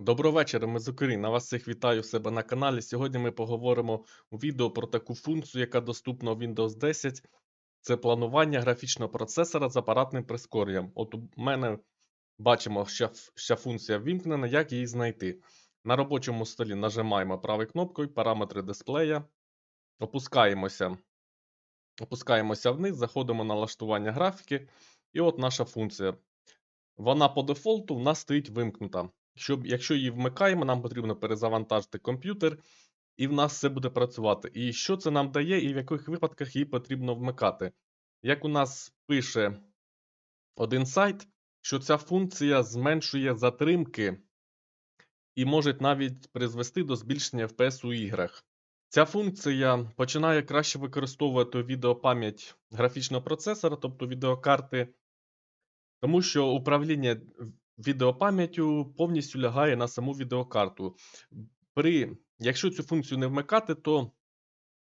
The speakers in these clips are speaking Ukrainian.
Доброго вечора, з України. Вас всіх вітаю в себе на каналі. Сьогодні ми поговоримо у відео про таку функцію, яка доступна у Windows 10. Це планування графічного процесора з апаратним прискоренням. От у мене бачимо, що ця функція ввімкнена, як її знайти. На робочому столі нажимаємо правою кнопкою параметри дисплея, опускаємося, опускаємося вниз, заходимо на налаштування графіки, і от наша функція. Вона по дефолту в нас стоїть вимкнута. Щоб, якщо її вмикаємо, нам потрібно перезавантажити комп'ютер, і в нас все буде працювати. І що це нам дає, і в яких випадках її потрібно вмикати? Як у нас пише один сайт, що ця функція зменшує затримки і може навіть призвести до збільшення FPS у іграх. Ця функція починає краще використовувати відеопам'ять графічного процесора, тобто відеокарти, тому що управління відеопам'яттю повністю лягає на саму відеокарту. При, якщо цю функцію не вмикати, то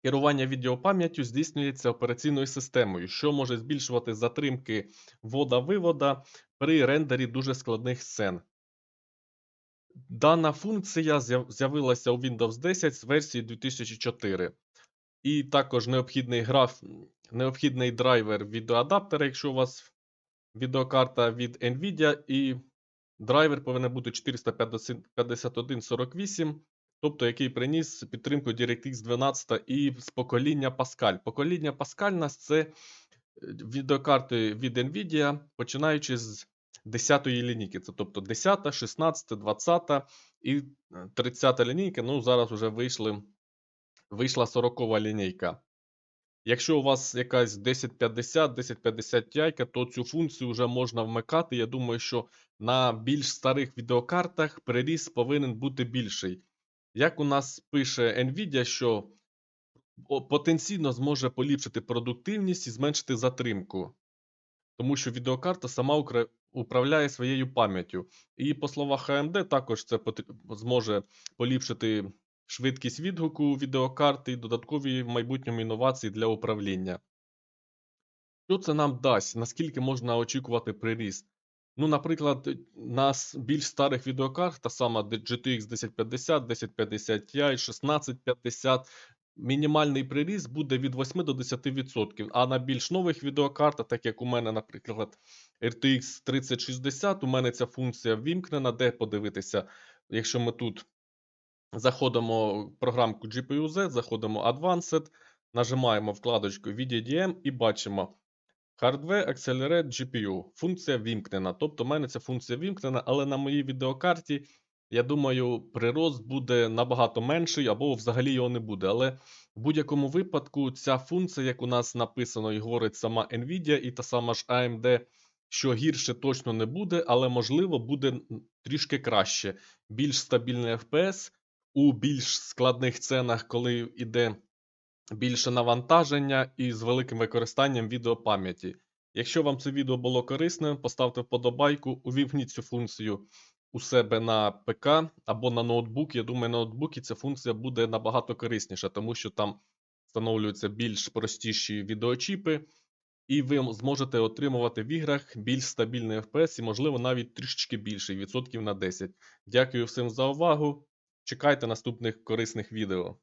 керування відеопам'яттю здійснюється операційною системою, що може збільшувати затримки ввода-вивода при рендері дуже складних сцен. Дана функція з'явилася у Windows 10 з версії 2004. І також необхідний граф, необхідний драйвер відеоадаптера, якщо у вас відеокарта від Nvidia, і драйвер повинен бути 45148, тобто який приніс підтримку DirectX 12 і з покоління Pascal. Покоління Pascal нас це е, відеокарти від Nvidia, починаючи з 10-ї лінійки. Це тобто 10, 16, 20 і 30 лінійка. Ну, зараз вже вийшли, вийшла 40 лінійка. Якщо у вас якась 1050, 1050 Ti, то цю функцію вже можна вмикати. Я думаю, що на більш старих відеокартах приріст повинен бути більший. Як у нас пише Nvidia, що потенційно зможе поліпшити продуктивність і зменшити затримку, тому що відеокарта сама управляє своєю пам'яттю. І по словах AMD, також це зможе поліпшити швидкість відгуку відеокарти і додаткові в майбутньому інновації для управління. Що це нам дасть? Наскільки можна очікувати приріст? Ну, наприклад, на більш старих відеокарт, та сама GTX 1050, 1050 Ti, 1650, мінімальний приріст буде від 8 до 10%. А на більш нових відеокартах, так як у мене, наприклад, RTX 3060, у мене ця функція ввімкнена, де подивитися, якщо ми тут заходимо в програмку GPU-Z, заходимо Advanced, нажимаємо вкладочку VDDM і бачимо Hardware Accelerate GPU. Функція вімкнена. Тобто, в мене ця функція вімкнена, але на моїй відеокарті, я думаю, прирост буде набагато менший або взагалі його не буде. Але в будь-якому випадку ця функція, як у нас написано і говорить сама Nvidia, і та сама ж AMD, що гірше точно не буде, але можливо буде трішки краще. Більш стабільний FPS у більш складних сценах, коли йде більше навантаження і з великим використанням відеопам'яті. Якщо вам це відео було корисне, поставте вподобайку, увімкніть цю функцію у себе на ПК або на ноутбук. Я думаю, на ноутбуці ця функція буде набагато корисніша, тому що там встановлюються більш простіші відеочіпи, і ви зможете отримувати в іграх більш стабільний FPS і, можливо, навіть трішечки більший, відсотків на 10. Дякую всім за увагу. Чекайте наступних корисних відео.